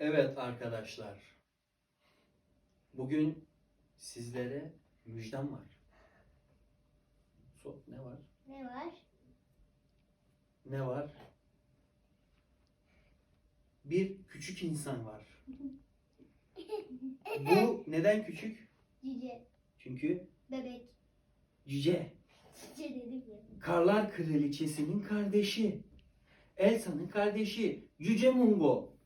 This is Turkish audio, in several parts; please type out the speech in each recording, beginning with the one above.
Evet arkadaşlar. Bugün sizlere müjdem var. So, ne var? Ne var? Ne var? Bir küçük insan var. Bu neden küçük? Cüce. Çünkü Bebek. cüce. Cüce dedim ya. Karlar Kraliçesi'nin kardeşi. Elsa'nın kardeşi. Cüce Mungo.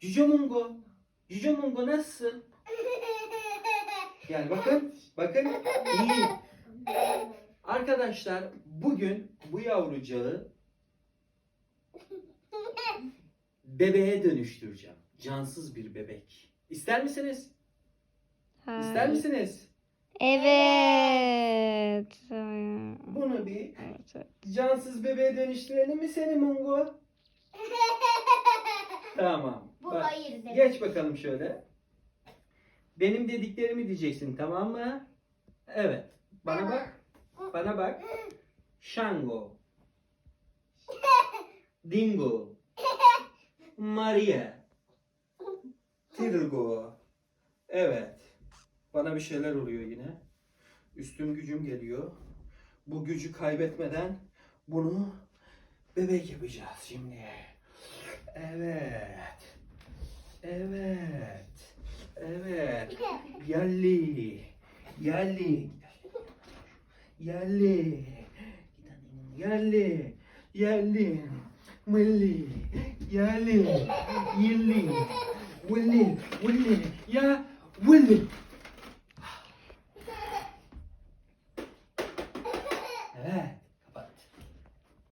Cüce Mungo. Cüce Mungo nasılsın? Yani bakın, bakın iyi. Arkadaşlar bugün bu yavrucağı bebeğe dönüştüreceğim. Cansız bir bebek. İster misiniz? İster Hayır. misiniz? Evet. Bunu bir cansız bebeğe dönüştürelim mi seni Mungo? Tamam. Bak, hayır demek. Geç bakalım şöyle. Benim dediklerimi diyeceksin tamam mı? Evet. Bana bak. Bana bak. Shango. Dingo. Maria. Tirgo. Evet. Bana bir şeyler oluyor yine. Üstüm gücüm geliyor. Bu gücü kaybetmeden bunu bebek yapacağız şimdi. Evet. Evet. Evet. Yerli. Yerli. Yerli. Yerli. Yerli. Milli. Yerli. Yerli. Willi. Willi. Ya. Willi.